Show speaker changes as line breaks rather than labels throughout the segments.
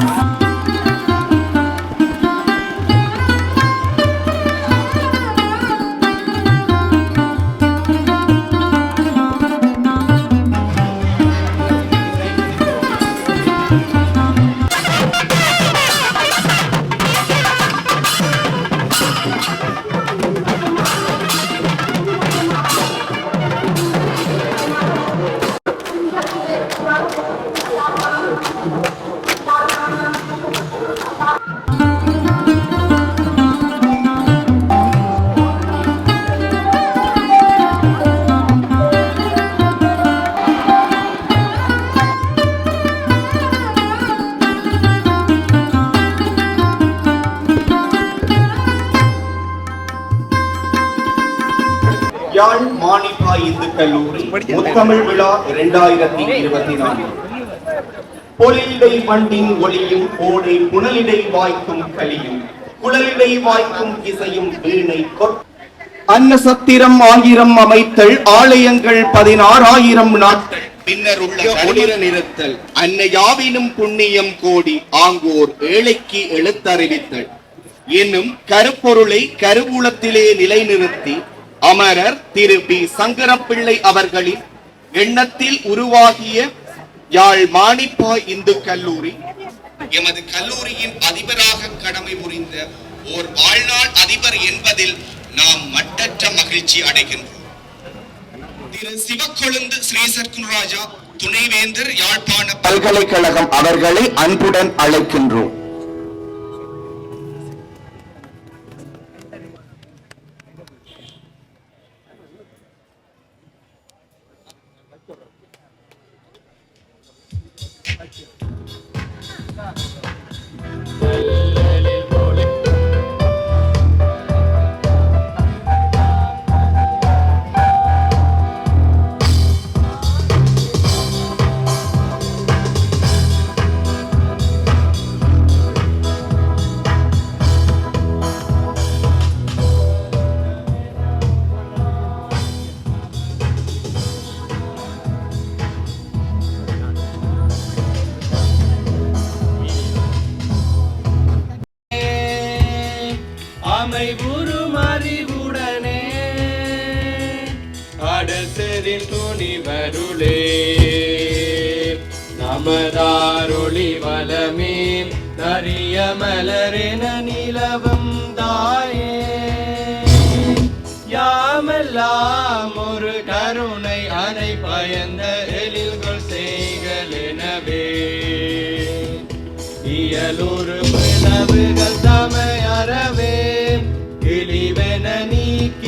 Thank you. Hindu கல்லூரி முத்தமிழ் விழா இரண்டாயிரத்தி இருபத்தி நான்கு. பொலிலிடை வண்டின் ஒளியும் ஓடை புனலிடை வாய்க்கும் கலியும் குழலிடை வாய்க்கும் இசையும் வீணை அன்னசத்திரம் ஆயிரம் அமைத்தல் ஆலயங்கள் பதினாறாயிரம் நாட்கள். பின்னர் உள்ள ஒளிர நிறுத்தல். அன்னையாவினும் புண்ணியம் கோடி ஆங்கோர் ஏழைக்கு எழுத்தறிவித்தல். என்னும் கருப்பொருளை கருவூலத்திலே நிலைநிறுத்தி அமரர் திரு பி. சங்கரப்பிள்ளை அவர்களின் எண்ணத்தில் உருவாகிய யாழ் மாணிப்பா இந்து கல்லூரி எமது கல்லூரியின் அதிபராக கடமை புரிந்த ஓர் வாழ்நாள் அதிபர் என்பதில் நாம் மட்டற்ற மகிழ்ச்சி அடைகின்றோம். திரு. சிவக்கொழுந்து ஸ்ரீ சர்க்குராஜா துணைவேந்தர் யாழ்ப்பாண பல்கலைக்கழகம் அவர்களை அன்புடன் அழைக்கின்றோம்.
Aqui, ó. Tá. அமராருளி வலமே நரிய மலரென நிலவும் தாயே. யாமெல்லாம் ஒரு கருணை அனை பயந்த எழில்கள் செய்களெனவே இயலொரு பிளவுகள் தமையறவே கிளிவென நீக்க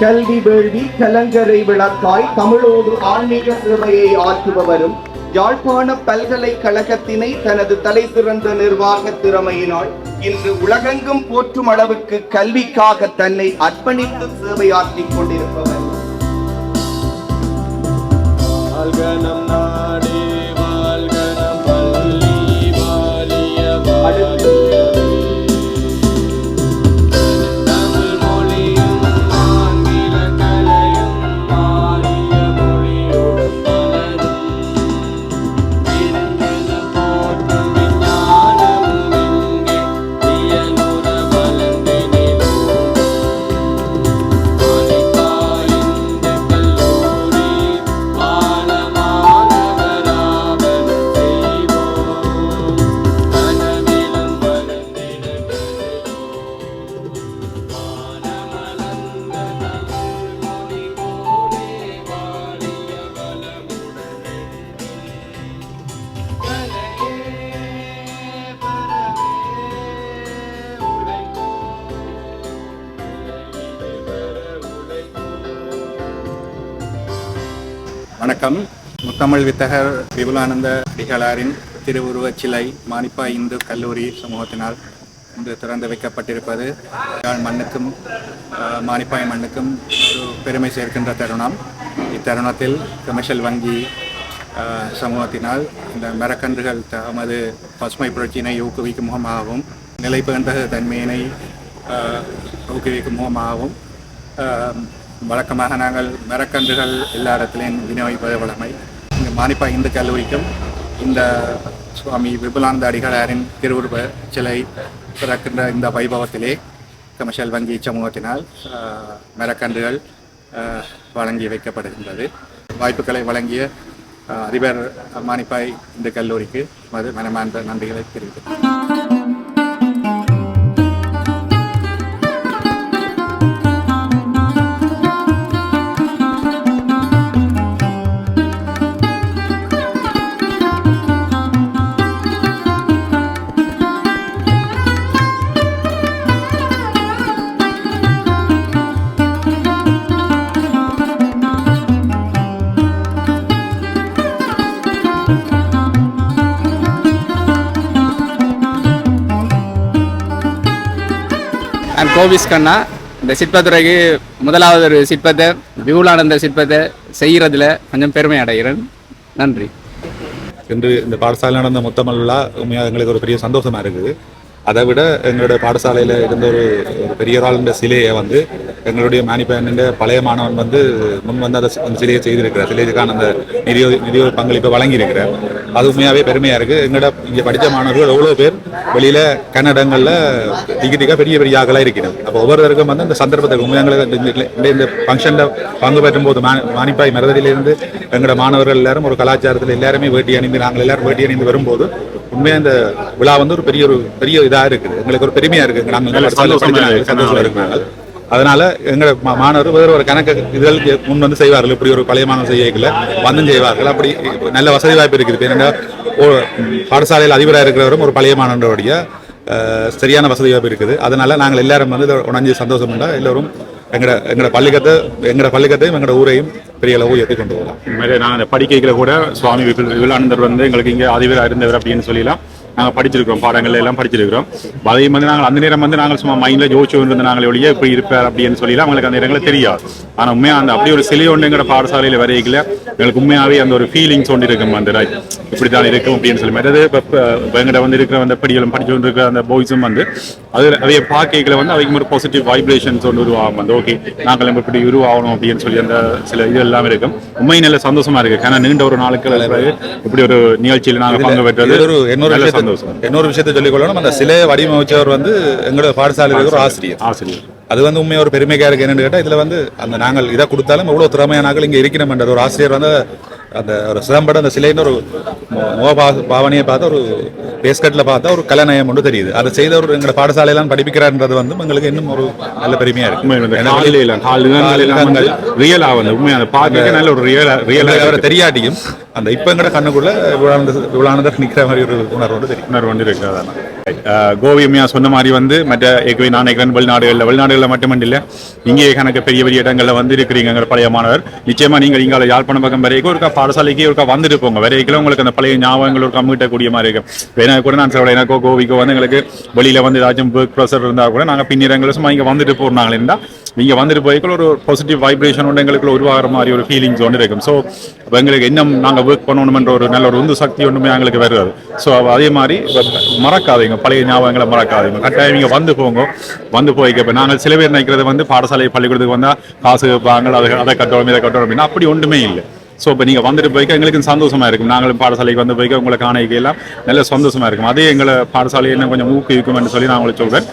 கல்வி வேள்வி கலங்கரை விளக்காய் தமிழோடு ஆன்மீக சேவையை ஆற்றுபவரும் யாழ்ப்பாண பல்கலைக்கழகத்தினை தனது தலை சிறந்த நிர்வாக திறமையினால் இன்று உலகெங்கும் போற்றும் அளவுக்கு கல்விக்காக தன்னை அர்ப்பணித்து சேவையாற்றிக் கொண்டிருப்பவர்.
வணக்கம். முத்தமிழ் வித்தகர் விபுலானந்த அடிகளாரின் திருவுருவச் சிலை மானிப்பா இந்து கல்லூரி சமூகத்தினால் இன்று திறந்து வைக்கப்பட்டிருப்பது. யாழ் மண்ணுக்கும் மானிப்பாய் மண்ணுக்கும் ஒரு பெருமை சேர்க்கின்ற தருணம். இத்தருணத்தில் கமர்ஷியல் வங்கி சமூகத்தினால் இந்த மரக்கன்றுகள் தமது பசுமை புரட்சியினை ஊக்குவிக்கும் முகமாகவும் நிலைபெற்ற தன்மையினை ஊக்குவிக்கும் முகமாகவும் வழக்கமாக நாங்கள் மரக்கன்றுகள் எல்லா இடத்துலையும் விநியோகிப்பது வழமை. இங்கே மானிப்பா இந்து கல்லூரிக்கும் இந்த சுவாமி விபுலானந்த அடிகளாரின் திருவுருவ சிலை பிறக்கின்ற இந்த வைபவத்திலே கமர்ஷியல் வங்கி சமூகத்தினால் மரக்கன்றுகள் வழங்கி வைக்கப்படுகின்றது. வாய்ப்புகளை வழங்கிய அதிபர் மானிப்பாய் இந்த கல்லூரிக்கு மது மனமார்ந்த நன்றிகளை தெரிவித்துள்ளேன்
ஐம் கண்ணா இந்த சிற்பத்துறைக்கு முதலாவது ஒரு சிற்பத்தை விபுலானந்த சிற்பத்தை செய்கிறதுல கொஞ்சம் பெருமை அடைகிறேன். நன்றி.
இன்று இந்த பாடசாலை நடந்த மொத்தமல்லா உண்மையாக எங்களுக்கு ஒரு பெரிய சந்தோஷமா இருக்குது. அதை விட எங்களுடைய பாடசாலையில் இருந்த ஒரு ஒரு பெரிய ஆளுன்ற சிலையை வந்து எங்களுடைய மேனிபேனின் பழைய மாணவன் வந்து முன் வந்து அதை அந்த சிலையை செய்திருக்கிறார். சிலைக்கான அந்த நிதியோ நிதியோ பங்களிப்பை வழங்கியிருக்கிறார். அது உண்மையாகவே பெருமையாக இருக்குது எங்களோட இங்கே படித்த மாணவர்கள் எவ்வளோ பேர் வெளியில் கன்னடங்களில் டிகிரிக்காக பெரிய பெரிய ஆகலாக இருக்கிறது அப்போ ஒவ்வொருத்தருக்கும் வந்து அந்த சந்தர்ப்பத்துக்கு உண்மையாக இந்த- ஃபங்க்ஷனில் பங்கு பெற்றும் போது மா மானிப்பாய் மரதலிலிருந்து எங்களோட மாணவர்கள் எல்லாரும் ஒரு கலாச்சாரத்தில் எல்லாருமே வேட்டி அணிந்து நாங்கள் எல்லாரும் வேட்டி அணிந்து வரும்போது உண்மையாக இந்த விழா வந்து ஒரு பெரிய ஒரு பெரிய இதாக இருக்குது. எங்களுக்கு ஒரு பெருமையாக இருக்குது. நாங்கள் சந்தோஷமா சந்தோஷமா இருக்கிறாங்க. அதனால எங்க மா- மாணவர் வேறு ஒரு கணக்கு இதழுக்கு முன் வந்து செய்வார்கள். இப்படி ஒரு பழைய மாணவர் செய்யல வந்தும் செய்வார்கள். அப்படி நல்ல வசதி வாய்ப்பு இருக்குது. ஓ- பாடசாலையில் அதிபராக இருக்கிறவரும் ஒரு பழைய மாணவருடைய சரியான வசதி வாய்ப்பு இருக்குது. அதனால நாங்கள் எல்லாரும் வந்து உணர்ந்து சந்தோஷம் உண்டா? எல்லோரும் எங்கட எங்கட பள்ளிக்கத்தை எங்கட பள்ளிக்கத்தையும் எங்கட ஊரையும் பெரிய அளவு ஏற்றி கொண்டு போகலாம்.
உண்மையிலே நாங்கள் படிக்கைகளை கூட சுவாமி விபுல் விபுலானந்தர் வந்து எங்களுக்கு இங்கே அதிபராக இருந்தவர் அப்படின்னு சொல்லலாம் நாங்கள் படிச்சிருக்கிறோம் பாடங்கள் எல்லாம் படிச்சிருக்கிறோம். அதையும் வந்து நாங்கள் அந்த நேரம் வந்து நாங்கள் சும்மா மைண்டில் ஜோதிச்சு இருந்து நாங்கள் ஒழிய இப்படி இருப்பார் அப்படின்னு சொல்லி அவங்களுக்கு அந்த இடங்களை தெரியாது. ஆனால் உண்மையாக அந்த அப்படி ஒரு சிலை ஒன்று எங்களோட பாடசாலையில் வரையில எங்களுக்கு உண்மையாகவே அந்த ஒரு ஃபீலிங்ஸ் ஒன்று இருக்கும் அந்த இப்படி தான் இருக்கும் அப்படின்னு சொல்லி அதாவது இப்போ எங்கிட்ட வந்து இருக்கிற அந்த படிகளும் படிச்சு கொண்டு இருக்கிற அந்த பாய்ஸும் வந்து அது அவைய பார்க்கைகளை வந்து அவைக்கு ஒரு பாசிட்டிவ் வைப்ரேஷன்ஸ் ஒன்று உருவாகும். வந்து ஓகே நாங்கள் நம்ம இப்படி உருவாகணும் அப்படின்னு சொல்லி அந்த சில இது எல்லாம் இருக்கும். உண்மை நல்ல சந்தோஷமா இருக்கு. ஏன்னா நீண்ட ஒரு நாளுக்கு இப்படி ஒரு நிகழ்ச்சியில் நாங்கள் பங்கு பெற்றது. சந்தோஷம்
இன்னொரு விஷயத்தை சொல்லிக் கொள்ளணும். அந்த சிலையை வடிவமைச்சவர் வந்து எங்களோட பாடசாலையில் இருக்கிற ஆசிரியர்.
ஆசிரியர்.
அது வந்து உண்மையாக ஒரு பெருமைக்காக இருக்கு என்னன்னு கேட்டால் இதில் வந்து அந்த நாங்கள் இதை கொடுத்தாலும் எவ்வளோ திறமையானாக்கள் இங்கே இருக்கிறோம்ன்ற ஒரு ஆசிரியர் வந்து அந்த ஒரு சிதம்பட அந்த சிலைன்னு ஒரு மோ- முக பா- பாவனையை பார்த்தா ஒரு பேஸ்கட்டில் பார்த்தா ஒரு கலைநயம் ஒன்று தெரியுது. அதை செய்தவர் எங்களோட பாடசாலையெல்லாம் படிப்பிக்கிறார்ன்றது வந்து எங்களுக்கு இன்னும் ஒரு நல்ல பெருமையாக இருக்கு.
எல்லாம் வந்து ரியலா வந்து உண்மை அந்த பார்க்க நல்ல ஒரு ரியலா ரியலா
எங்களுக்கு அவரை தெரியாட்டியும் அந்த இப்போ எங்கட கண்ணுக்குள்ள விழானந்த விழானந்தர் நிற்கிற மாதிரி ஒரு உணர்வோடு தெரியும்.
உணர்வு வந்து இருக்கிறதான கோவியமையா சொன்ன மாதிரி வந்து மற்ற ஏற்கனவே நான் வெளிநாடுகளில் வெளிநாடுகளில் மட்டுமல்ல இங்கே கணக்கு பெரிய பெரிய இடங்கள்ல வந்து இருக்கிறீங்க பழைய மாணவர். நிச்சயமா நீங்கள் இங்கே யாழ்ப்பாணம் பக்கம் வரைக்கும் ஒருக்கா பாடசாலைக்கு ஒருக்கா வந்துட்டு போங்க. வரைக்கும் உங்களுக்கு அந்த பழைய ஞாபகங்கள் ஒரு கம்மிட்டக்கூடிய மாதிரி இருக்கும். வேணா கூட நான் சொல்ல எனக்கோ கோவிக்கோ வந்து எங்களுக்கு வெளியில வந்து ஏதாச்சும் ஒர்க் ப்ரெஷர் இருந்தால் கூட நாங்கள் பின்னிரங்களும் சும்மா இங்கே வந்துட்டு போகிறாங்களா இருந்தா நீங்கள் வந்துட்டு போய்க்குள்ள ஒரு பாசிட்டிவ் வைப்ரேஷன் ஒன்று எங்களுக்குள்ள உருவாகிற மாதிரி ஒரு ஃபீலிங்ஸ் ஒன்று இருக்கும். ஸோ இப்போ எங்களுக்கு இன்னும் நாங்கள் ஒர்க் பண்ணணுமென்ற ஒரு நல்ல ஒரு உந்து சக்தி ஒன்றுமே எங்களுக்கு வருது. ஸோ அதே மாதிரி மறக்காதீங்க பழைய ஞாபகங்களை மறக்காதீங்க. கட்டாயம் இங்கே வந்து போங்க. வந்து போய்க்க இப்போ நாங்கள் சில பேர் நினைக்கிறது வந்து பாடசாலை பள்ளிக்கூடத்துக்கு வந்தால் காசு கேட்பாங்க அதை அதை கட்டணும் இதை கட்டணும் அப்படின்னா. அப்படி ஒன்றுமே இல்லை. ஸோ இப்போ நீங்கள் வந்துட்டு போய்க்க எங்களுக்கு சந்தோஷமா இருக்கும். நாங்களும் பாடசாலைக்கு வந்து போய்க்க உங்களை காணிக்க எல்லாம் நல்ல சந்தோஷமா இருக்கும். அதே எங்களை பாடசாலை இன்னும் கொஞ்சம் ஊக்குவிக்கும் என்று சொல்லி நான் உங்களுக்கு சொல்றேன்.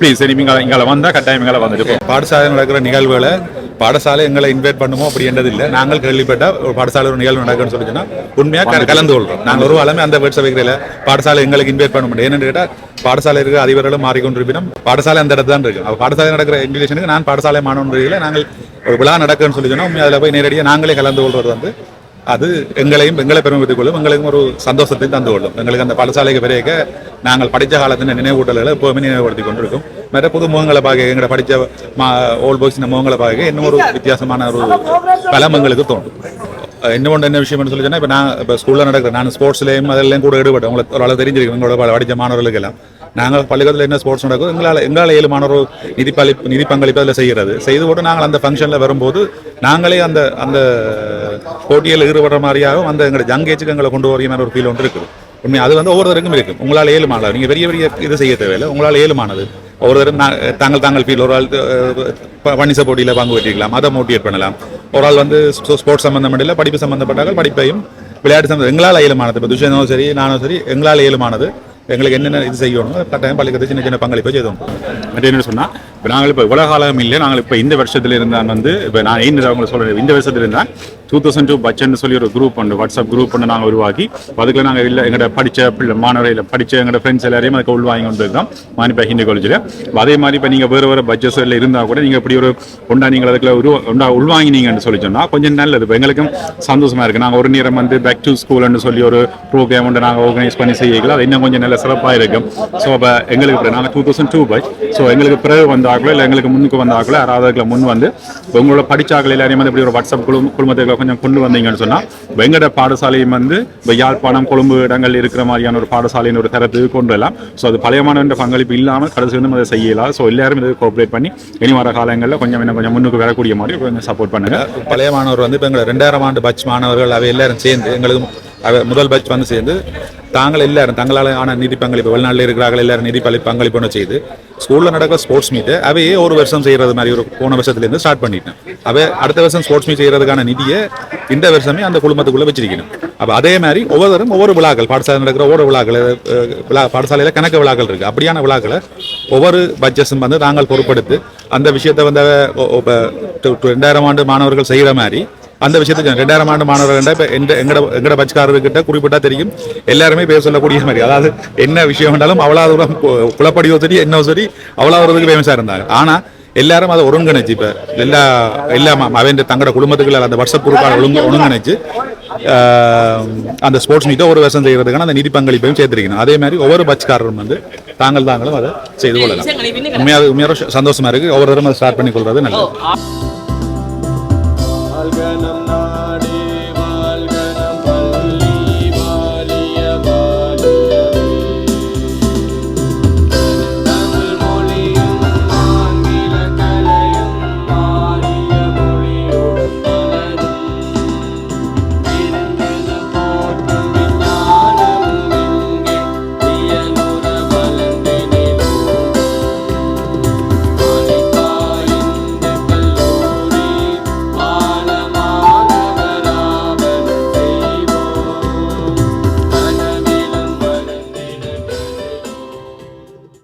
ப்ளீஸ் நீங்கள் இங்கே வந்தால் கட்டாயம் இங்கே வந்துட்டு
பாடசாலை நடக்கிற நிகழ்வுகளை பாடசாலை எங்களை இன்வைட் பண்ணுமோ அப்படின்றது இல்லை. நாங்கள் கேள்விப்பட்ட ஒரு பாடசாலை ஒரு நிகழ்வு நடக்குன்னு சொல்லி சொன்னா உண்மையாக கலந்து கொள்றோம். நாங்கள் ஒரு ஆளுமே அந்த வேட்ஸ் வைக்கிறல பாடசாலை எங்களுக்கு இன்வைட் பண்ண முடியும் என்னன்னு கேட்டால் பாடசாலை இருக்கிற அதிபர்களும் மாறிக்கொண்டிருப்பினும் பாடசாலை அந்த இடத்துல தான் இருக்கு அப்ப பாடசாலை நடக்கிற இன்விடேஷனுக்கு நான் பாடசாலை மாணவர்கள் நாங்கள் ஒரு விழா நடக்குன்னு சொல்லி சொன்னால் அதில் போய் நேரடியாக நாங்களே கலந்து கொள்வது வந்து அது எங்களையும் எங்களை பெருமைப்படுத்திக் கொள்ளும் எங்களுக்கும் ஒரு சந்தோஷத்தையும் தந்து கொள்ளும். எங்களுக்கு அந்த பாடசாலைக்கு பிறகு நாங்கள் படித்த காலத்தின் நினைவூட்டல்களை எப்போவுமே நினைவுபடுத்தி கொண்டிருக்கும். மற்ற புது முகங்களை பார்க்க எங்களை படித்த மா ஓல்ட் பாய்ஸ் முகங்களை பார்க்க இன்னும் ஒரு வித்தியாசமான ஒரு பலம் எங்களுக்கு தோன்றும். அஹ் இன்னொன்று என்ன விஷயம்னு சொல்லி சொன்னால் இப்போ நான் இப்போ ஸ்கூலில் நடக்கிற நான் ஸ்போர்ட்ஸ்லேயும் அதெல்லாம் கூட ஈடுபட்டேன். உங்களுக்கு ஒரு அளவு தெரிஞ்சிருக்கு எங்களோட படித்த மாணவர்களுக்கு எல்லாம் நாங்கள் பள்ளிக்கூடத்தில் என்ன ஸ்போர்ட்ஸ் நடக்கும் எங்களால் எங்களால் ஏழு மாணவர் நிதி பளிப்பு நிதி பங்களிப்பு அதில் செய்கிறது. செய்து போட்டு நாங்கள் அந்த ஃபங்க்ஷனில் வரும்போது நாங்களே அந்த அந்த போட்டியில் ஈடுபடுற மாதிரியாகவும் அந்த எங்களை ஜங்கேஜுக்கு எங்களை கொண்டு வர மாதிரி ஒரு ஃபீல் ஒன்று இருக்குது. உண்மை அது வந்து ஒவ்வொருத்தருக்கும் இருக்கும் உங்களால் ஏழுமானது நீங்கள் பெரிய பெரிய இது செய்ய தேவையில்லை. உங்களால் ஏழுமானது. ஒவ்வொருத்தரும் தாங்கள் தாங்கள் ஃபீல் ஒரு ஆள் அஹ், வணிச போட்டியில் பங்கு வெற்றிக்கலாம் அதை மோட்டிவேட் பண்ணலாம். ஒரு ஆள் வந்து ஸ்போர்ட்ஸ் சம்மந்தம் இல்லை படிப்பு சம்மந்தப்பட்டால் படிப்பையும் விளையாட்டு சம்மந்தம் எங்களால் ஏழுமானது இப்போ துஷனும் சரி நானும் சரி எங்களால் ஏழுமானது எங்களுக்கு என்னென்ன இது செய்யணும் கட்டாயம் பள்ளிக்கூடத்தை சின்ன சின்ன பங்களிப்பை செய்தோம்.
மற்ற என்ன சொன்னா இப்போ நாங்கள் இப்போ இவ்வளோ காலம் இல்லை நாங்கள் இப்போ இந்த வருஷத்துல இருந்தான் வந்து இப்போ நான் ஏன் அவங்களை சொல்றேன் இந்த வருஷத்துல இருந்தால் டூ தௌசண்ட் டூ பட்ஜெட்னு சொல்லி ஒரு குரூப் ஒன்று வாட்ஸ்அப் குரூப் ஒன்று நாங்கள் உருவாக்கி அதுக்குள்ள நாங்கள் இல்லை எங்களோட படித்த பிள்ளை மாணவர்கள் படித்த எங்களோட ஃப்ரெண்ட்ஸ் எல்லாரையும் அதுக்கு உள்வாங்கி கொண்டு இருக்கோம் மானிப்பா ஹிந்தி காலேஜில் அதே மாதிரி இப்போ நீங்கள் வேறு வேறு பட்ஜெட்ஸ் இல்லை இருந்தால் கூட நீங்கள் இப்படி ஒரு உண்டா நீங்கள் அதுக்குள்ள உருவா உண்டா உள்வாங்கினீங்கன்னு சொல்லி சொன்னால் கொஞ்சம் நல்லது. இப்போ எங்களுக்கும் சந்தோஷமாக இருக்குது நாங்கள் ஒரு நேரம் வந்து பேக் டு ஸ்கூல்னு சொல்லி ஒரு ப்ரோக்ராம் ஒன்று நாங்கள் ஆர்கனைஸ் பண்ணி செய்யலாம் அது இன்னும் கொஞ்சம் நல்ல சிறப்பாக இருக்கும். ஸோ அப்போ எங்களுக்கு இப்போ நாங்கள் two thousand two batch so எங்களுக்கு பிறகு வந்தாக்களோ இல்லை எங்களுக்கு முன்னுக்கு வந்தாக்களோ யாராவது முன் வந்து உங்களோட படித்தாக்கள் எல்லாரையும் வந்து இப்படி ஒரு வாட்ஸ்அப் குழு குழுமத்துக்குள்ள கொஞ்சம் கொண்டு வந்தீங்கன்னு சொன்னால் வெங்கட பாடசாலையும் வந்து இப்போ யாழ்ப்பாணம் கொழும்பு இடங்கள் இருக்கிற மாதிரியான ஒரு பாடசாலையின் ஒரு தரத்துக்கு கொண்டு வரலாம் ஸோ அது பழைய மாணவன் பங்களிப்பு இல்லாமல் கடைசி வந்து அதை செய்யலாம் ஸோ எல்லாரும் இதை கோஆப்ரேட் பண்ணி இனி வர காலங்களில் கொஞ்சம் இன்னும் கொஞ்சம் முன்னுக்கு வரக்கூடிய மாதிரி கொஞ்சம் சப்போர்ட் பண்ணுங்க.
பழைய மாணவர் வந்து இப்போ எங்களை ரெண்டாயிரம் ஆண்டு பட்ச் மாணவர்கள் அவை எல்லாரும் சேர்ந்து எங்களுக்கு முதல் பட்ச் வந்து சேர்ந்து தாங்கள் எல்லாரும் தங்களால் ஆன நிதி பங்களிப்பு வெளிநாட்டில் இருக்கிறார்கள் எல்லாரும் நிதி பழி பங்களிப்பு ஒன்று செய்து ஸ்கூலில் நடக்கிற ஸ்போர்ட்ஸ் மீட்டு அவையே ஒரு வருஷம் செய்கிறது மாதிரி ஒரு போன வருஷத்துலேருந்து ஸ்டார்ட் பண்ணிட்டேன். அவை அடுத்த வருஷம் ஸ்போர்ட்ஸ் மீட் செய்கிறதுக்கான நிதியை இந்த வருஷமே அந்த குழுமத்துக்குள்ளே வச்சிருக்கணும். அப்போ அதே மாதிரி ஒவ்வொருத்தரும் ஒவ்வொரு விழாக்கள் பாடசாலை நடக்கிற ஒவ்வொரு விழாக்கள் விழா பாடசாலையில் கணக்கு விழாக்கள் இருக்குது அப்படியான விழாக்களை ஒவ்வொரு பட்ஜெட்ஸும் வந்து நாங்கள் பொறுப்படுத்து அந்த விஷயத்தை வந்து இப்போ டு- டு- ரெண்டாயிரம் ஆண்டு மாணவர்கள் செய்கிற மாதிரி அந்த விஷயத்துக்கு ரெண்டாயிரம் ஆண்டு மாணவர்கள் இப்போ எந்த எங்கட எங்கட பட்ஜ்காரர்கிட்ட குறிப்பிட்டா தெரியும். எல்லாருமே பேர் சொல்லக்கூடிய மாதிரி. அதாவது என்ன விஷயம் வேண்டாலும் அவ்வளோ தூரம் குளப்படியோ சரி என்ன சரி அவ்வளோ தூரத்துக்கு ஃபேமஸாக இருந்தாங்க. ஆனால் எல்லாரும் அதை ஒருங்கிணைச்சு. இப்போ எல்லா எல்லா அவன் தங்களோட குடும்பத்துக்குள்ள அந்த வாட்ஸ்அப் குரூப்பாக ஒழுங்கு ஒருங்கிணைச்சு அந்த ஸ்போர்ட்ஸ் மீட்டை ஒரு வருஷம் செய்யறதுக்கான அந்த நிதி பங்களிப்பையும் சேர்த்திருக்கணும். அதே மாதிரி ஒவ்வொரு பட்சக்காரரும் வந்து தாங்கள் தாங்களும் அதை செய்து கொள்ளலாம். உண்மையாக உண்மையாக சந்தோஷமா இருக்கு. ஒவ்வொரு தரம் அதை ஸ்டார்ட் பண்ணி கொள்றது நல்லது